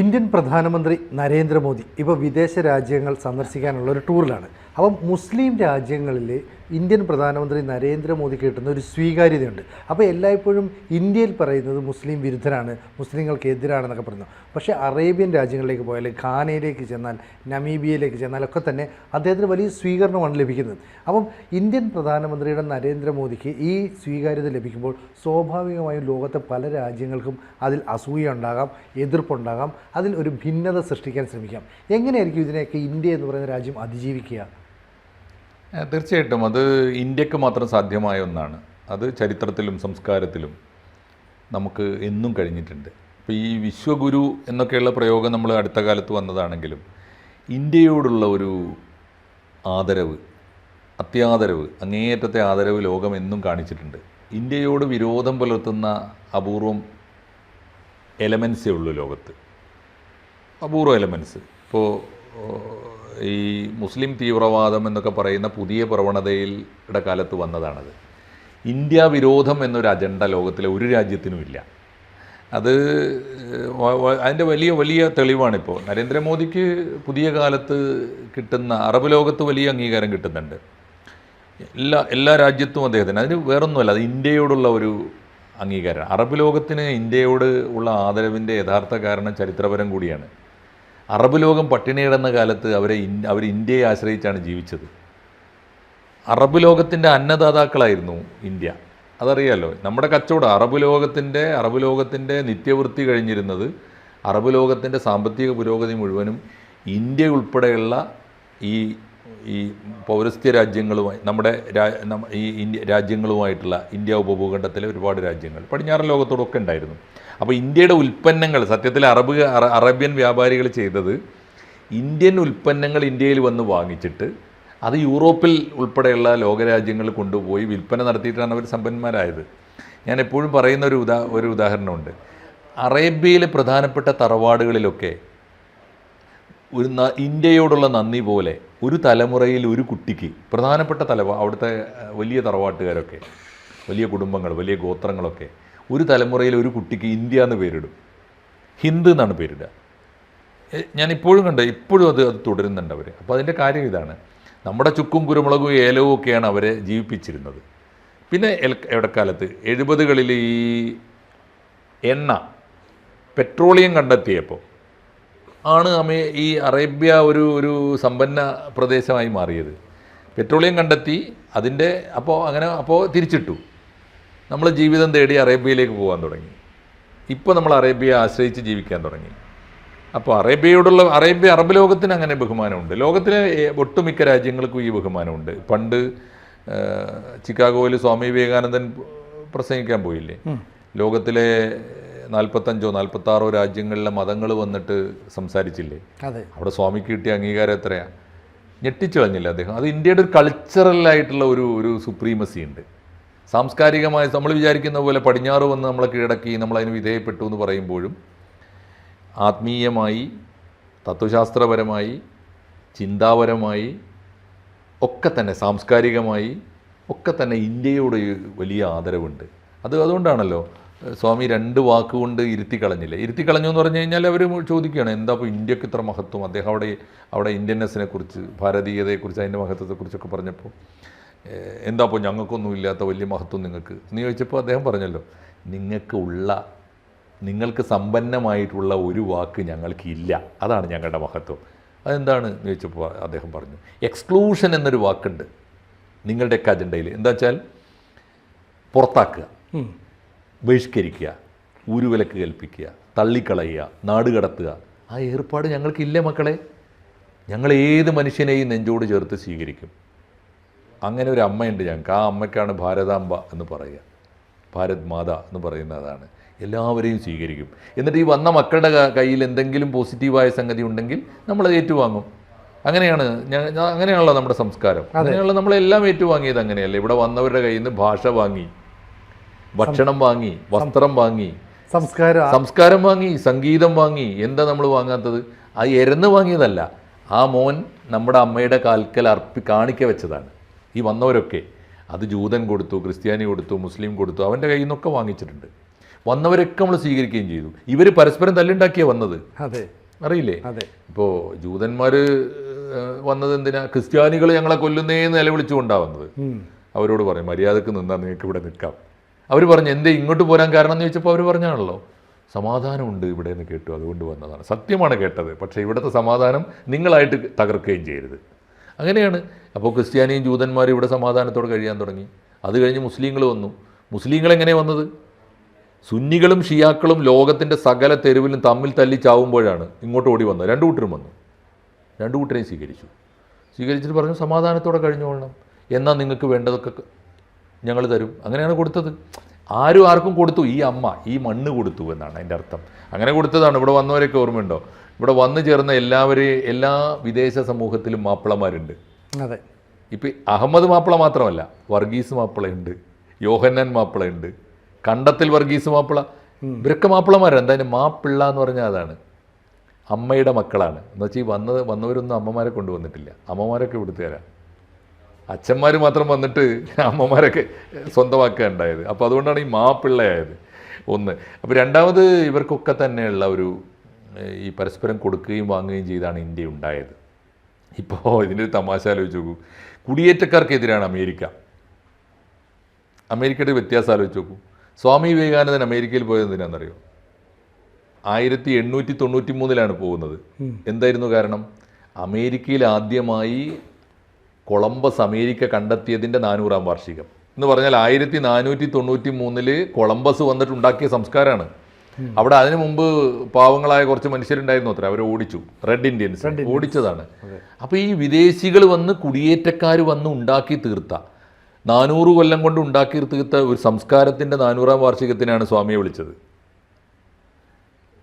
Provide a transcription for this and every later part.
Indian പ്രധാനമന്ത്രി നരേന്ദ്രമോദി ഇപ്പോൾ വിദേശ രാജ്യങ്ങൾ സന്ദർശിക്കാനുള്ള ഒരു ടൂറിലാണ്. അപ്പം മുസ്ലിം രാജ്യങ്ങളിൽ ഇന്ത്യൻ പ്രധാനമന്ത്രി നരേന്ദ്രമോദി കിട്ടുന്ന ഒരു സ്വീകാര്യതയുണ്ട്. അപ്പോൾ എല്ലായ്പ്പോഴും ഇന്ത്യയിൽ പറയുന്നത് മുസ്ലിം വിരുദ്ധരാണ് മുസ്ലിങ്ങൾക്ക് എതിരാണെന്നൊക്കെ പറയുന്നു. പക്ഷേ അറേബ്യൻ രാജ്യങ്ങളിലേക്ക് പോയാൽ ഖാനയിലേക്ക് ചെന്നാൽ നമീബിയയിലേക്ക് ചെന്നാലൊക്കെ തന്നെ അദ്ദേഹത്തിന് വലിയ സ്വീകരണമാണ് ലഭിക്കുന്നത്. അപ്പം ഇന്ത്യൻ പ്രധാനമന്ത്രിയുടെ നരേന്ദ്രമോദിക്ക് ഈ സ്വീകാര്യത ലഭിക്കുമ്പോൾ സ്വാഭാവികമായും ലോകത്തെ പല രാജ്യങ്ങൾക്കും അതിൽ അസൂയ ഉണ്ടാകാം എതിർപ്പുണ്ടാകാം അതിൽ ഒരു ഭിന്നത സൃഷ്ടിക്കാൻ ശ്രമിക്കാം. എങ്ങനെയായിരിക്കും ഇതിനെയൊക്കെ ഇന്ത്യ എന്ന് പറയുന്ന രാജ്യം അതിജീവിക്കുക? തീർച്ചയായിട്ടും. അത് ഇന്ത്യയ്ക്ക് മാത്രം സാധ്യമായ ഒന്നാണ്. അത് ചരിത്രത്തിലും സംസ്കാരത്തിലും നമുക്ക് എന്നും കഴിഞ്ഞിട്ടുണ്ട്. ഇപ്പോൾ ഈ വിശ്വഗുരു എന്നൊക്കെയുള്ള പ്രയോഗം നമ്മൾ അടുത്ത കാലത്ത് വന്നതാണെങ്കിലും ഇന്ത്യയോടുള്ള ഒരു ആദരവ് അത്യാദരവ് അങ്ങേയറ്റത്തെ ആദരവ് ലോകം എന്നും കാണിച്ചിട്ടുണ്ട്. ഇന്ത്യയോട് വിരോധം പുലർത്തുന്ന അപൂർവം എലമെൻസേ ഉള്ളൂ ലോകത്ത്. അപൂർവ എലമെൻസ് ഇപ്പോൾ ഈ മുസ്ലിം തീവ്രവാദം എന്നൊക്കെ പറയുന്ന പുതിയ പ്രവണതയുടെ കാലത്ത് വന്നതാണത്. ഇന്ത്യ വിരോധം എന്നൊരു അജണ്ട ലോകത്തിലെ ഒരു രാജ്യത്തിനുമില്ല അത് അതിന്റെ വലിയ വലിയ തെളിവാണിപ്പോൾ. നരേന്ദ്രമോദിക്ക് പുതിയ കാലത്ത് കിട്ടുന്ന അറബ് ലോകത്ത് വലിയ അംഗീകാരം കിട്ടുന്നുണ്ട്. എല്ലാ എല്ലാ രാജ്യത്തും അദ്ദേഹത്തിന്. അതിന് വേറൊന്നുമല്ല അത് ഇന്ത്യയോടുള്ള ഒരു അംഗീകാരം അറബ് ലോകത്തിന് ഇന്ത്യയോട് ഉള്ള ആദരവിന്റെ യഥാർത്ഥ കാരണം ചരിത്രപരം കൂടിയാണ്. അറബ് ലോകം പട്ടിണി കിടന്ന കാലത്ത് അവരെ അവർ ഇന്ത്യയെ ആശ്രയിച്ചാണ് ജീവിച്ചത്. അറബ് ലോകത്തിന്റെ അന്നദാതാക്കളായിരുന്നു ഇന്ത്യ. അതറിയാലോ നമ്മുടെ കച്ചവടം അറബ് ലോകത്തിന്റെ അറബ് ലോകത്തിന്റെ നിത്യവൃത്തി കഴിഞ്ഞിരുന്നത് അറബ് ലോകത്തിന്റെ സാമ്പത്തിക പുരോഗതി മുഴുവനും ഇന്ത്യ ഉൾപ്പെടെയുള്ള ഈ ഈ പൗരസ്ത്യ രാജ്യങ്ങളുമായി നമ്മുടെ ഈ ഇന്ത്യ രാജ്യങ്ങളുമായിട്ടുള്ള ഇന്ത്യ ഉപഭൂഖണ്ഡത്തിലെ ഒരുപാട് രാജ്യങ്ങൾ പടിഞ്ഞാറൻ ലോകത്തോടൊക്കെ ഉണ്ടായിരുന്നു. അപ്പോൾ ഇന്ത്യയുടെ ഉൽപ്പന്നങ്ങൾ സത്യത്തിൽ അറബ് അറ- അറേബ്യൻ വ്യാപാരികൾ ചെയ്തത് ഇന്ത്യൻ ഉൽപ്പന്നങ്ങൾ ഇന്ത്യയിൽ വന്ന് വാങ്ങിച്ചിട്ട് അത് യൂറോപ്പിൽ ഉൾപ്പെടെയുള്ള ലോകരാജ്യങ്ങളിൽ കൊണ്ടുപോയി വിൽപ്പന നടത്തിയിട്ടാണ് അവർ സമ്പന്നന്മാരായത്. ഞാൻ എപ്പോഴും പറയുന്ന ഒരു ഉദാ ഒരു ഉദാഹരണമുണ്ട്. അറേബ്യയിലെ പ്രധാനപ്പെട്ട തറവാടുകളിലൊക്കെ ഒരു ഇന്ത്യയോടുള്ള നന്ദി പോലെ ഒരു തലമുറയിൽ ഒരു കുട്ടിക്ക് പ്രധാനപ്പെട്ട തലവ അവിടുത്തെ വലിയ തറവാട്ടുകാരൊക്കെ വലിയ കുടുംബങ്ങൾ വലിയ ഗോത്രങ്ങളൊക്കെ ഒരു തലമുറയിൽ ഒരു കുട്ടിക്ക് ഇന്ത്യ എന്ന് പേരിടും. ഹിന്ദു എന്നാണ് പേരിടുക. ഞാൻ ഇപ്പോഴും കണ്ട് ഇപ്പോഴും അത് അത് തുടരുന്നുണ്ട് അവർ അപ്പോൾ അതിന്റെ കാര്യം ഇതാണ്. നമ്മുടെ ചുക്കും കുരുമുളകും ഏലവും ഒക്കെയാണ് അവരെ ജീവിപ്പിച്ചിരുന്നത്. പിന്നെ ഇടക്കാലത്ത് എഴുപതുകളിൽ ഈ എണ്ണ പെട്രോളിയം കണ്ടെത്തിയപ്പോൾ ആണ് അമേ ഈ അറേബ്യ ഒരു ഒരു സമ്പന്ന പ്രദേശമായി മാറിയത്. പെട്രോളിയം കണ്ടെത്തി അതിന്റെ അപ്പോൾ അങ്ങനെ അപ്പോൾ തിരിച്ചിട്ടു. നമ്മൾ ജീവിതം തേടി അറേബ്യയിലേക്ക് പോകാൻ തുടങ്ങി. ഇപ്പോൾ നമ്മൾ അറേബ്യയെ ആശ്രയിച്ച് ജീവിക്കാൻ തുടങ്ങി. അപ്പോൾ അറേബ്യയോടുള്ള അറേബ്യ അറബ് ലോകത്തിന് അങ്ങനെ ബഹുമാനമുണ്ട്. ലോകത്തിലെ ഒട്ടുമിക്ക രാജ്യങ്ങൾക്കും ഈ ബഹുമാനമുണ്ട്. പണ്ട് ചിക്കാഗോയിൽ സ്വാമി വിവേകാനന്ദൻ പ്രസംഗിക്കാൻ പോയില്ലേ? ലോകത്തിലെ നാൽപ്പത്തഞ്ചോ നാൽപ്പത്താറോ രാജ്യങ്ങളിലെ മതങ്ങൾ വന്നിട്ട് സംസാരിച്ചില്ലേ? അവിടെ സ്വാമിക്ക് കിട്ടിയ അംഗീകാരം എത്രയാ? ഞെട്ടിച്ചു കളഞ്ഞില്ല അദ്ദേഹം? അത് ഇന്ത്യയുടെ ഒരു കൾച്ചറലായിട്ടുള്ള ഒരു ഒരു സുപ്രീമസി ഉണ്ട്. സാംസ്കാരികമായി നമ്മൾ വിചാരിക്കുന്ന പോലെ പടിഞ്ഞാറ് വന്ന് നമ്മളെ കീഴടക്കി നമ്മളതിന് വിധേയപ്പെട്ടു എന്ന് പറയുമ്പോഴും ആത്മീയമായി തത്വശാസ്ത്രപരമായി ചിന്താപരമായി ഒക്കെ തന്നെ സാംസ്കാരികമായി ഒക്കെ തന്നെ ഇന്ത്യയോട് വലിയ ആദരവുണ്ട്. അത് അതുകൊണ്ടാണല്ലോ സ്വാമി രണ്ട് വാക്കുകൊണ്ട് ഇരുത്തി കളഞ്ഞില്ല ഇരുത്തി കളഞ്ഞു എന്ന് പറഞ്ഞു കഴിഞ്ഞാൽ അവർ ചോദിക്കുകയാണ് എന്താ ഇപ്പോൾ ഇന്ത്യയ്ക്ക് ഇത്ര മഹത്വം? അദ്ദേഹം അവിടെ അവിടെ ഇന്ത്യൻനെസ്സിനെ കുറിച്ച് ഭാരതീയതയെക്കുറിച്ച് അതിന്റെ മഹത്വത്തെക്കുറിച്ചൊക്കെ പറഞ്ഞപ്പോൾ എന്താ അപ്പോൾ ഞങ്ങൾക്കൊന്നും ഇല്ലാത്ത വലിയ മഹത്വം നിങ്ങൾക്ക്? എന്ന് ചോദിച്ചപ്പോൾ അദ്ദേഹം പറഞ്ഞല്ലോ നിങ്ങൾക്ക് ഉള്ള നിങ്ങൾക്ക് സമ്പന്നമായിട്ടുള്ള ഒരു വാക്ക് ഞങ്ങൾക്കില്ല അതാണ് ഞങ്ങളുടെ മഹത്വം. അതെന്താണ് എന്ന് ചോദിച്ചപ്പോൾ അദ്ദേഹം പറഞ്ഞു എക്സ്ക്ലൂഷൻ എന്നൊരു വാക്കുണ്ട് നിങ്ങളുടെയൊക്കെ അജണ്ടയിൽ എന്താ വെച്ചാൽ പുറത്താക്കുക. ബഹിഷ്കരിക്കുക ഊരുവിലക്ക് കൽപ്പിക്കുക തള്ളിക്കളയുക നാടുകടത്തുക ആ ഏർപ്പാട് ഞങ്ങൾക്കില്ല മക്കളെ? ഞങ്ങൾ ഏത് മനുഷ്യനെയും നെഞ്ചോട് ചേർത്ത് സ്വീകരിക്കും. അങ്ങനെ ഒരു അമ്മയുണ്ട് ഞങ്ങൾക്ക്. ആ അമ്മയ്ക്കാണ് ഭാരതാംബ എന്ന് പറയുക. ഭാരത് മാത എന്ന് പറയുന്നതാണ്. എല്ലാവരെയും സ്വീകരിക്കും. എന്നിട്ട് ഈ വന്ന മക്കളുടെ കയ്യിൽ എന്തെങ്കിലും പോസിറ്റീവായ സംഗതി ഉണ്ടെങ്കിൽ നമ്മളത് ഏറ്റുവാങ്ങും. അങ്ങനെയാണ് അങ്ങനെയാണല്ലോ നമ്മുടെ സംസ്കാരം. അങ്ങനെയുള്ള നമ്മളെല്ലാം ഏറ്റുവാങ്ങിയത് അങ്ങനെയല്ല? ഇവിടെ വന്നവരുടെ കയ്യിൽ നിന്ന് ഭാഷ വാങ്ങി. ഭക്ഷണം വാങ്ങി വസ്ത്രം വാങ്ങി സംസ്കാരം സംസ്കാരം വാങ്ങി സംഗീതം വാങ്ങി എന്താ നമ്മൾ വാങ്ങാത്തത്? ആ എരന്ന് വാങ്ങിയതല്ല. ആ മോൻ നമ്മുടെ അമ്മയുടെ കാൽക്കൽ അർപ്പി കാണിക്ക വെച്ചതാണ്. ഈ വന്നവരൊക്കെ അത് ജൂതൻ കൊടുത്തു ക്രിസ്ത്യാനി കൊടുത്തു മുസ്ലിം കൊടുത്തു അവന്റെ കയ്യിൽ നിന്നൊക്കെ വാങ്ങിച്ചിട്ടുണ്ട്. വന്നവരൊക്കെ നമ്മൾ സ്വീകരിക്കുകയും ചെയ്തു. ഇവർ പരസ്പരം തല്ലുണ്ടാക്കിയാണ് വന്നത്? അതെ. അറിയില്ലേ? അതെ. ഇപ്പോൾ ജൂതന്മാർ വന്നത് എന്തിനാ? ക്രിസ്ത്യാനികൾ ഞങ്ങളെ കൊല്ലുന്നേന്ന് നിലവിളിച്ചുകൊണ്ടാണ് വന്നത്. അവരോട് പറയും മര്യാദയ്ക്ക് നിന്നാൽ നിങ്ങൾക്ക് ഇവിടെ നിൽക്കാം. അവർ പറഞ്ഞു എന്തേ ഇങ്ങോട്ട് പോരാൻ കാരണം? എന്ന് ചോദിച്ചപ്പോൾ അവർ പറഞ്ഞാണല്ലോ സമാധാനമുണ്ട് ഇവിടെ നിന്ന് കേട്ടു അതുകൊണ്ട് വന്നതാണ്. സത്യമാണ് കേട്ടത് പക്ഷേ ഇവിടുത്തെ സമാധാനം നിങ്ങളായിട്ട് തകർക്കുകയും ചെയ്യരുത്. അങ്ങനെയാണ്. അപ്പോൾ ക്രിസ്ത്യാനിയും ജൂതന്മാരും ഇവിടെ സമാധാനത്തോടെ കഴിയാൻ തുടങ്ങി. അത് കഴിഞ്ഞ് മുസ്ലിങ്ങൾ വന്നു. മുസ്ലിങ്ങൾ എങ്ങനെ വന്നത്? സുന്നികളും ഷിയാക്കളും ലോകത്തിന്റെ സകല തെരുവിലും തമ്മിൽ തല്ലി ചാവുമ്പോഴാണ് ഇങ്ങോട്ട് ഓടി വന്നത്. രണ്ടു കൂട്ടരും വന്നു. രണ്ടു കൂട്ടരെയും സ്വീകരിച്ചു. സ്വീകരിച്ചിട്ട് പറഞ്ഞു സമാധാനത്തോടെ കഴിഞ്ഞുകൊള്ളണം എന്നാൽ നിങ്ങൾക്ക് വേണ്ടതൊക്കെ ഞങ്ങൾ തരും. അങ്ങനെയാണ് കൊടുത്തത്. ആരും ആർക്കും കൊടുത്തു. ഈ അമ്മ ഈ മണ്ണ് കൊടുത്തു എന്നാണ് അതിന്റെ അർത്ഥം. അങ്ങനെ കൊടുത്തതാണ്. ഇവിടെ വന്നവരൊക്കെ ഓർമ്മയുണ്ടോ? ഇവിടെ വന്നു ചേർന്ന എല്ലാവരെയും എല്ലാ വിദേശ സമൂഹത്തിലും മാപ്പിളമാരുണ്ട്. അതെ. ഇപ്പം അഹമ്മദ് മാപ്പിള മാത്രമല്ല വർഗീസ് മാപ്പിളയുണ്ട് യോഹന്നാൻ മാപ്പിളയുണ്ട് കണ്ടത്തിൽ വർഗീസ് മാപ്പിള. ഇവരൊക്കെ മാപ്പിളമാരാണ് എന്തായാലും മാപ്പിള്ള എന്ന് പറഞ്ഞാൽ അതാണ്. അമ്മയുടെ മക്കളാണ്. എന്ന് വെച്ചാൽ ഈ വന്നത് വന്നവരൊന്നും അമ്മമാരെ കൊണ്ടുവന്നിട്ടില്ല. അമ്മമാരൊക്കെ ഇവിടുത്തുകാരാണ് അച്ഛന്മാർ മാത്രം വന്നിട്ട് അമ്മമാരൊക്കെ സ്വന്തമാക്കുക ഉണ്ടായത്. അപ്പോൾ അതുകൊണ്ടാണ് ഈ മാപ്പിള്ളയായത്. ഒന്ന്. അപ്പോൾ രണ്ടാമത് ഇവർക്കൊക്കെ തന്നെയുള്ള ഒരു ഈ പരസ്പരം കൊടുക്കുകയും വാങ്ങുകയും ചെയ്താണ് ഇന്ത്യ ഉണ്ടായത്. ഇപ്പോൾ ഇതിന്റെ ഒരു തമാശ ആലോചിച്ച് നോക്കൂ. കുടിയേറ്റക്കാർക്കെതിരാണ് അമേരിക്ക. അമേരിക്കയുടെ വ്യത്യാസം ആലോചിച്ച് നോക്കൂ. സ്വാമി വിവേകാനന്ദൻ അമേരിക്കയിൽ പോയത് എന്തിനാണെന്നറിയോ? ആയിരത്തി എണ്ണൂറ്റി തൊണ്ണൂറ്റി മൂന്നിലാണ് പോകുന്നത് എന്തായിരുന്നു കാരണം? അമേരിക്കയിൽ ആദ്യമായി കൊളംബസ് അമേരിക്ക കണ്ടെത്തിയതിന്റെ നാനൂറാം വാർഷികം. എന്ന് പറഞ്ഞാൽ ആയിരത്തി നാനൂറ്റി തൊണ്ണൂറ്റി മൂന്നിൽ കൊളംബസ് വന്നിട്ട് ഉണ്ടാക്കിയ സംസ്കാരമാണ് അവിടെ അതിനു മുമ്പ് പാവങ്ങളായ കുറച്ച് മനുഷ്യരുണ്ടായിരുന്നു അത്ര അവരെ ഓടിച്ചു. റെഡ് ഇന്ത്യൻസ് ഓടിച്ചതാണ്. അപ്പോൾ ഈ വിദേശികൾ വന്ന് കുടിയേറ്റക്കാർ വന്ന് ഉണ്ടാക്കി തീർത്ത നാനൂറ് കൊല്ലം കൊണ്ട് ഉണ്ടാക്കി തീർത്ത ഒരു സംസ്കാരത്തിന്റെ നാനൂറാം വാർഷികത്തിനാണ് സ്വാമിയെ വിളിച്ചത്.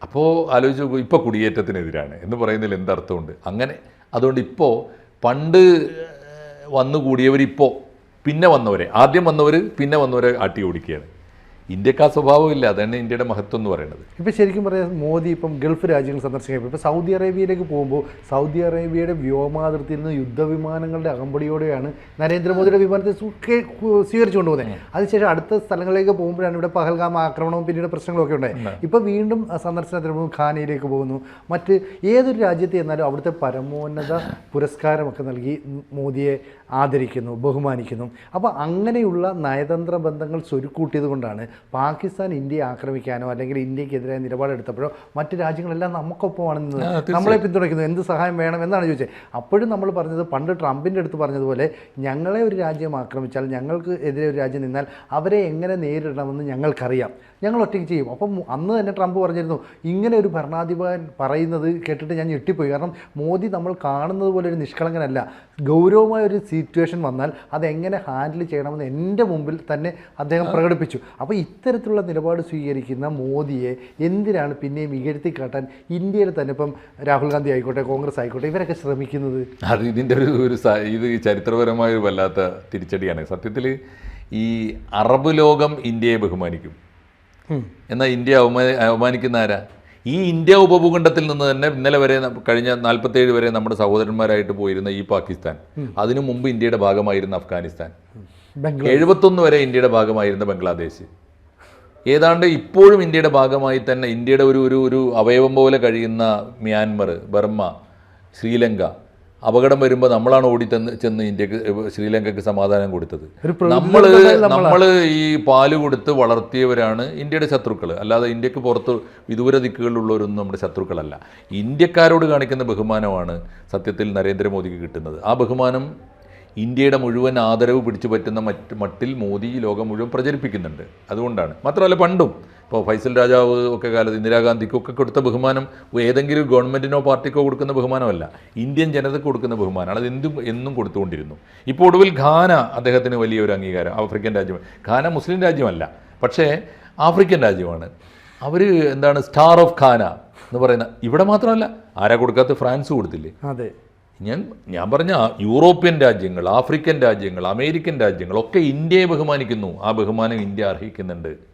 അപ്പോൾ ആലോചിച്ച് നോക്കൂ ഇപ്പോൾ കുടിയേറ്റത്തിനെതിരാണ് എന്ന് പറയുന്നതിൽ എന്തർത്ഥമുണ്ട് അങ്ങനെ അതുകൊണ്ട് ഇപ്പോൾ പണ്ട് ഏഹ്, വന്നു പിന്നെ വന്നവരെ. ആദ്യം വന്നവർ പിന്നെ വന്നവരെ ആട്ടി ഓടിക്കുകയാണ്. ഇന്ത്യയ്ക്ക് ആ സ്വഭാവമില്ല. അതാണ് ഇന്ത്യയുടെ മഹത്വം എന്ന് പറയുന്നത്. ഇപ്പോൾ ശരിക്കും പറയാം മോദി ഇപ്പം ഗൾഫ് രാജ്യങ്ങൾ സന്ദർശിക്കുമ്പോൾ ഇപ്പോൾ സൗദി അറേബ്യയിലേക്ക് പോകുമ്പോൾ സൗദി അറേബ്യയുടെ വ്യോമാതിർത്തിയിൽ നിന്ന് യുദ്ധവിമാനങ്ങളുടെ അകമ്പടിയോടെയാണ് നരേന്ദ്രമോദിയുടെ വിമാനത്തെ സ്വീകരിച്ചു കൊണ്ടുപോകുന്നത് കു- സ്വീകരിച്ചുകൊണ്ട് പോകുന്നത് അതിനുശേഷം അടുത്ത സ്ഥലങ്ങളിലേക്ക് പോകുമ്പോഴാണ് ഇവിടെ പഹൽഗാം ആക്രമണവും പിന്നീട് പ്രശ്നങ്ങളൊക്കെ ഉണ്ടായത്. ഇപ്പോൾ വീണ്ടും സന്ദർശനത്തിന് പോകുന്നു ഖാനയിലേക്ക് പോകുന്നു. മറ്റ് ഏതൊരു രാജ്യത്ത് ചെന്നാലും അവിടുത്തെ പരമോന്നത പുരസ്കാരമൊക്കെ നൽകി മോദിയെ ആദരിക്കുന്നു ബഹുമാനിക്കുന്നു. അപ്പോൾ അങ്ങനെയുള്ള നയതന്ത്ര ബന്ധങ്ങൾ സ്വരുക്കൂട്ടിയത് കൊണ്ടാണ് പാകിസ്ഥാൻ ഇന്ത്യയെ ആക്രമിക്കാനോ അല്ലെങ്കിൽ ഇന്ത്യക്കെതിരായ നിലപാടെടുത്തപ്പോഴോ മറ്റ് രാജ്യങ്ങളെല്ലാം നമുക്കൊപ്പമാണ് നിന്നത് നമ്മളെ പിന്തുണയ്ക്കുന്നു. എന്ത് സഹായം വേണം എന്നാണ് ചോദിച്ചത്. അപ്പോഴും നമ്മൾ പറഞ്ഞത് പണ്ട് ട്രംപിന്റെ അടുത്ത് പറഞ്ഞതുപോലെ ഞങ്ങളെ ഒരു രാജ്യം ആക്രമിച്ചാൽ ഞങ്ങൾക്ക് എതിരെ ഒരു രാജ്യം നിന്നാൽ അവരെ എങ്ങനെ നേരിടണമെന്ന് ഞങ്ങൾക്കറിയാം. ഞങ്ങൾ ഒറ്റയ്ക്ക് ചെയ്യും. അപ്പം അന്ന് തന്നെ ട്രംപ് പറഞ്ഞിരുന്നു ഇങ്ങനെ ഒരു ഭരണാധിപൻ പറയുന്നത് കേട്ടിട്ട് ഞാൻ ഞെട്ടിപ്പോയി. കാരണം മോദി നമ്മൾ കാണുന്നത് പോലെ ഒരു നിഷ്കളങ്കനല്ല. ഗൗരവമായ ഒരു സിറ്റുവേഷൻ വന്നാൽ അതെങ്ങനെ ഹാൻഡിൽ ചെയ്യണമെന്ന് എന്റെ മുമ്പിൽ തന്നെ അദ്ദേഹം പ്രകടിപ്പിച്ചു. അപ്പോൾ ഇത്തരത്തിലുള്ള നിലപാട് സ്വീകരിക്കുന്ന മോദിയെ എന്തിനാണ് പിന്നെയും ഇകഴ്ത്തി കാട്ടാൻ ഇന്ത്യയിൽ തന്നെ ഇപ്പം രാഹുൽ ഗാന്ധി ആയിക്കോട്ടെ കോൺഗ്രസ് ആയിക്കോട്ടെ ഇവരൊക്കെ ശ്രമിക്കുന്നത്? അത് ഇതിന്റെ ഒരു ഒരു ഇത് ചരിത്രപരമായ ഒരു വല്ലാത്ത തിരിച്ചടിയാണ്. സത്യത്തിൽ ഈ അറബ് ലോകം ഇന്ത്യയെ ബഹുമാനിക്കും. എന്നാൽ ഇന്ത്യ അവമാ അവമാനിക്കുന്ന ആരാ? ഈ ഇന്ത്യ ഉപഭൂഖണ്ഡത്തിൽ നിന്ന് തന്നെ ഇന്നലെ വരെ കഴിഞ്ഞ നാൽപ്പത്തേഴ് വരെ നമ്മുടെ സഹോദരന്മാരായിട്ട് പോയിരുന്ന ഈ പാകിസ്ഥാൻ. അതിനു മുമ്പ് ഇന്ത്യയുടെ ഭാഗമായിരുന്ന അഫ്ഗാനിസ്ഥാൻ. എഴുപത്തൊന്ന് വരെ ഇന്ത്യയുടെ ഭാഗമായിരുന്ന ബംഗ്ലാദേശ്. ഏതാണ്ട് ഇപ്പോഴും ഇന്ത്യയുടെ ഭാഗമായി തന്നെ ഇന്ത്യയുടെ ഒരു ഒരു ഒരു അവയവം പോലെ കഴിയുന്ന മ്യാൻമർ ബർമ്മ ശ്രീലങ്ക അപകടം വരുമ്പോൾ നമ്മളാണ് ഓടി ചെന്ന് ചെന്ന് ഇന്ത്യയ്ക്ക് ശ്രീലങ്കയ്ക്ക് സമാധാനം കൊടുത്തത്. നമ്മൾ നമ്മൾ ഈ പാൽ കൊടുത്ത് വളർത്തിയവരാണ് ഇന്ത്യയുടെ ശത്രുക്കൾ അല്ലാതെ ഇന്ത്യയ്ക്ക് പുറത്ത് വിദൂര ദിക്കുകളിലുള്ളവരൊന്നും നമ്മുടെ ശത്രുക്കളല്ല. ഇന്ത്യക്കാരോട് കാണിക്കുന്ന ബഹുമാനമാണ് സത്യത്തിൽ നരേന്ദ്രമോദിക്ക് കിട്ടുന്നത്. ആ ബഹുമാനം ഇന്ത്യയുടെ മുഴുവൻ ആദരവ് പിടിച്ചു പറ്റുന്ന മറ്റ് മട്ടിൽ മോദി ലോകം മുഴുവൻ പ്രചരിപ്പിക്കുന്നുണ്ട്. അതുകൊണ്ടാണ്. മാത്രമല്ല പണ്ടും ഇപ്പോൾ ഫൈസൽ രാജാവ് ഒക്കെ കാലത്ത് ഇന്ദിരാഗാന്ധിക്കൊക്കെ കൊടുത്ത ബഹുമാനം ഏതെങ്കിലും ഗവൺമെന്റിനോ പാർട്ടിക്കോ കൊടുക്കുന്ന ബഹുമാനമല്ല. ഇന്ത്യൻ ജനതയ്ക്ക് കൊടുക്കുന്ന ബഹുമാനമാണ്. അത് എന്തും എന്നും കൊടുത്തുകൊണ്ടിരുന്നു. ഇപ്പോൾ ഒടുവിൽ ഘാന അദ്ദേഹത്തിന് വലിയൊരു അംഗീകാരം. ആഫ്രിക്കൻ രാജ്യം ഘാന മുസ്ലിം രാജ്യമല്ല. പക്ഷേ ആഫ്രിക്കൻ രാജ്യമാണ്. അവർ എന്താണ് സ്റ്റാർ ഓഫ് ഖാന എന്ന് പറയുന്ന ഇവിടെ മാത്രമല്ല. ആരാ കൊടുക്കാത്ത? ഫ്രാൻസ് കൊടുത്തില്ലേ? അതെ. ഞാൻ ഞാൻ പറഞ്ഞ യൂറോപ്യൻ രാജ്യങ്ങൾ ആഫ്രിക്കൻ രാജ്യങ്ങൾ അമേരിക്കൻ രാജ്യങ്ങൾ ഒക്കെ ഇന്ത്യയെ ബഹുമാനിക്കുന്നു. ആ ബഹുമാനം ഇന്ത്യ അർഹിക്കുന്നുണ്ട്.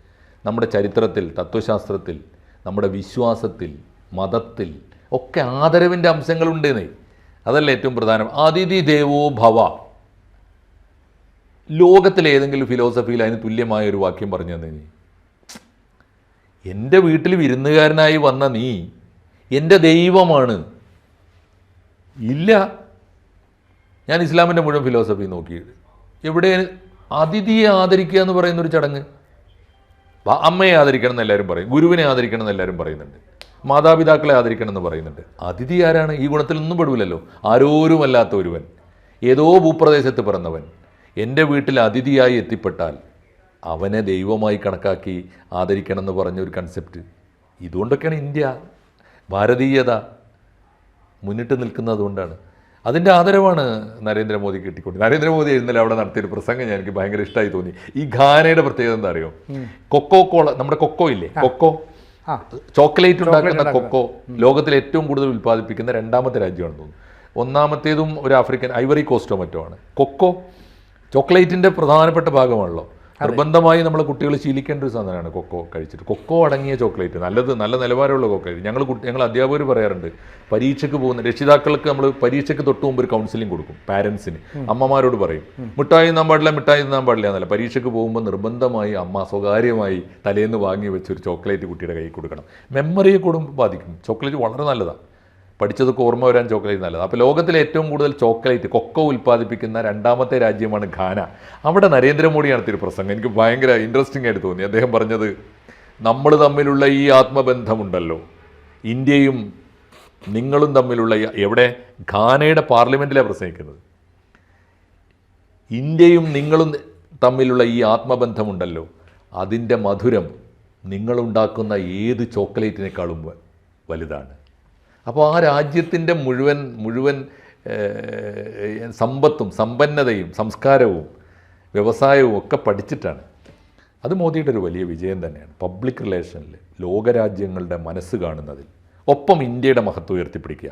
നമ്മുടെ ചരിത്രത്തിൽ തത്വശാസ്ത്രത്തിൽ നമ്മുടെ വിശ്വാസത്തിൽ മതത്തിൽ ഒക്കെ ആദരവിന്റെ അംശങ്ങളുണ്ടെന്നേ. അതല്ല ഏറ്റവും പ്രധാനം. അതിഥി ദേവോ ഭവ. ലോകത്തിലെ ഏതെങ്കിലും ഫിലോസഫിയിൽ അതിന് തുല്യമായ ഒരു വാക്യം പറഞ്ഞു തന്നെ എന്റെ വീട്ടിൽ വിരുന്നുകാരനായി വന്ന നീ എന്റെ ദൈവമാണ്. ഇല്ല. ഞാൻ ഇസ്ലാമിന്റെ മുഴുവൻ ഫിലോസഫി നോക്കിയിട്ട് എവിടെ അതിഥിയെ ആദരിക്കുക എന്ന് പറയുന്നൊരു ചടങ്ങ്. അമ്മയെ ആദരിക്കണം എന്ന് എല്ലാവരും പറയും ഗുരുവിനെ ആദരിക്കണം എന്ന് എല്ലാവരും പറയുന്നുണ്ട്. മാതാപിതാക്കളെ ആദരിക്കണം എന്ന് പറയുന്നുണ്ട്. അതിഥി ആരാണ്? ഈ ഗുണത്തിൽ ഒന്നും ഗുണത്തിലൊന്നും ആരോരും അല്ലാത്ത ഒരുവൻ. ഏതോ ഭൂപ്രദേശത്ത് പിറന്നവൻ. എന്റെ വീട്ടിൽ അതിഥിയായി എത്തിപ്പെട്ടാൽ അവനെ ദൈവമായി കണക്കാക്കി ആദരിക്കണം എന്ന് പറഞ്ഞ ഒരു കൺസെപ്റ്റ് ഇതുകൊണ്ടൊക്കെയാണ് ഇന്ത്യ ഭാരതീയത മുന്നിട്ട് നിൽക്കുന്നത് അതുകൊണ്ടാണ് അതിന്റെ ആദരവാണ് നരേന്ദ്രമോദി കിട്ടിക്കൊണ്ട് നരേന്ദ്രമോദി ഇന്നലെ അവിടെ നടത്തിയൊരു പ്രസംഗം ഞാൻ എനിക്ക് ഭയങ്കര ഇഷ്ടമായി തോന്നി. ഈ ഖാനയുടെ പ്രത്യേകത എന്താ അറിയോ? കൊക്കോ കോള നമ്മുടെ കൊക്കോ ഇല്ലേ? കൊക്കോ? ചോക്ലേറ്റ് ഉണ്ടാക്കുന്ന കൊക്കോ ലോകത്തിൽ ഏറ്റവും കൂടുതൽ ഉൽപ്പാദിപ്പിക്കുന്ന രണ്ടാമത്തെ രാജ്യമാണെന്ന് തോന്നുന്നു. ഒന്നാമത്തേതും ഒരു ആഫ്രിക്കൻ ഐവറി കോസ്റ്റോ മറ്റോ ആണ്. കൊക്കോ ചോക്ലേറ്റിന്റെ പ്രധാനപ്പെട്ട ഭാഗമാണല്ലോ. നിർബന്ധമായി നമ്മൾ കുട്ടികൾ ശീലിക്കേണ്ട ഒരു സാധനമാണ് കൊക്കോ കഴിച്ചിട്ട്. കൊക്കോ അടങ്ങിയ ചോക്ലേറ്റ്. നല്ലത് നല്ല നിലവാരമുള്ള കൊക്കോ ഞങ്ങൾ ഞങ്ങൾ അധ്യാപകർ പറയാറുണ്ട് പരീക്ഷയ്ക്ക് പോകുന്ന രക്ഷിതാക്കൾക്ക് നമ്മൾ പരീക്ഷയ്ക്ക് തൊട്ട് മുമ്പ് ഒരു കൗൺസിലിംഗ് കൊടുക്കും പാരൻസിന് അമ്മമാരോട് പറയും മിഠായി തിന്നാൻ പാടില്ല മിഠായി തിന്നാൻ പാടില്ല എന്നല്ല. പരീക്ഷയ്ക്ക് പോകുമ്പോൾ നിർബന്ധമായി അമ്മ സ്വകാര്യമായി തലേന്ന് വാങ്ങി വെച്ച് ഒരു ചോക്ലേറ്റ് കുട്ടിയുടെ കയ്യിൽ കൊടുക്കണം. മെമ്മറിയെ കൂടും ബാധിക്കും. ചോക്ലേറ്റ് വളരെ നല്ലതാണ് പഠിച്ചതൊക്കെ ഓർമ്മ വരാൻ ചോക്ലേറ്റ് നല്ലത്. അപ്പോൾ ലോകത്തിലെ ഏറ്റവും കൂടുതൽ ചോക്ലേറ്റ് കൊക്കോ ഉൽപ്പാദിപ്പിക്കുന്ന രണ്ടാമത്തെ രാജ്യമാണ് ഘാന അവിടെ നരേന്ദ്രമോദി നടത്തിയൊരു പ്രസംഗം. എനിക്ക് ഭയങ്കര ഇൻട്രസ്റ്റിംഗ് ആയിട്ട് തോന്നി. അദ്ദേഹം പറഞ്ഞത് നമ്മൾ തമ്മിലുള്ള ഈ ആത്മബന്ധമുണ്ടല്ലോ. ഇന്ത്യയും നിങ്ങളും തമ്മിലുള്ള എവിടെ? ഘാനയുടെ പാർലമെന്റിലാണ് പ്രസംഗിക്കുന്നത്. ഇന്ത്യയും നിങ്ങളും തമ്മിലുള്ള ഈ ആത്മബന്ധമുണ്ടല്ലോ. അതിന്റെ മധുരം നിങ്ങളുണ്ടാക്കുന്ന ഏത് ചോക്ലേറ്റിനേക്കാളും വലുതാണ്. അപ്പോൾ ആ രാജ്യത്തിന്റെ മുഴുവൻ മുഴുവൻ സമ്പത്തും സമ്പന്നതയും സംസ്കാരവും വ്യവസായവും ഒക്കെ പഠിച്ചിട്ടാണ്. അത് മോദിയുടെ ഒരു വലിയ വിജയം തന്നെയാണ്. പബ്ലിക് റിലേഷനിൽ ലോകരാജ്യങ്ങളുടെ മനസ്സ് കാണുന്നതിൽ. ഒപ്പം ഇന്ത്യയുടെ മഹത്വം ഉയർത്തിപ്പിടിക്കുക.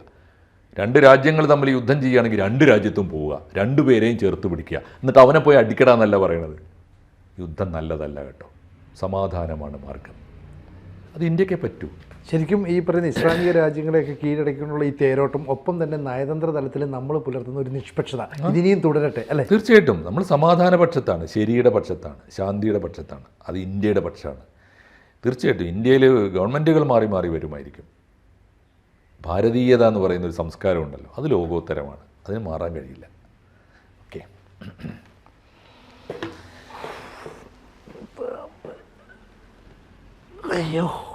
രണ്ട് രാജ്യങ്ങൾ തമ്മിൽ യുദ്ധം ചെയ്യുകയാണെങ്കിൽ രണ്ട് രാജ്യത്തും പോവുക. രണ്ടുപേരെയും ചേർത്ത് പിടിക്കുക. എന്നിട്ട് അവനെ പോയി അടിക്കടാന്നല്ല പറയണത്. യുദ്ധം നല്ലതല്ല കേട്ടോ. സമാധാനമാണ് മാർഗം. അത് ഇന്ത്യക്കേ പറ്റൂ. ശരിക്കും ഈ പറയുന്ന ഇസ്ലാമിക രാജ്യങ്ങളെയൊക്കെ കീഴടക്കാനുള്ള ഈ തേരോട്ടം ഒപ്പം തന്നെ നയതന്ത്ര തലത്തിൽ നമ്മൾ പുലർത്തുന്ന ഒരു നിഷ്പക്ഷത ഇതിനിയും തുടരട്ടെ അല്ലേ? തീർച്ചയായിട്ടും. നമ്മൾ സമാധാന പക്ഷത്താണ് ശരിയുടെ പക്ഷത്താണ് ശാന്തിയുടെ പക്ഷത്താണ് അത് ഇന്ത്യയുടെ പക്ഷമാണ്. തീർച്ചയായിട്ടും ഇന്ത്യയിൽ ഗവൺമെന്റുകൾ മാറി മാറി വരുമായിരിക്കും. ഭാരതീയത എന്ന് പറയുന്ന ഒരു സംസ്കാരം ഉണ്ടല്ലോ അത് ലോകോത്തരമാണ് അതിന് മാറാൻ കഴിയില്ല. ഓക്കെ. അയ്യോ.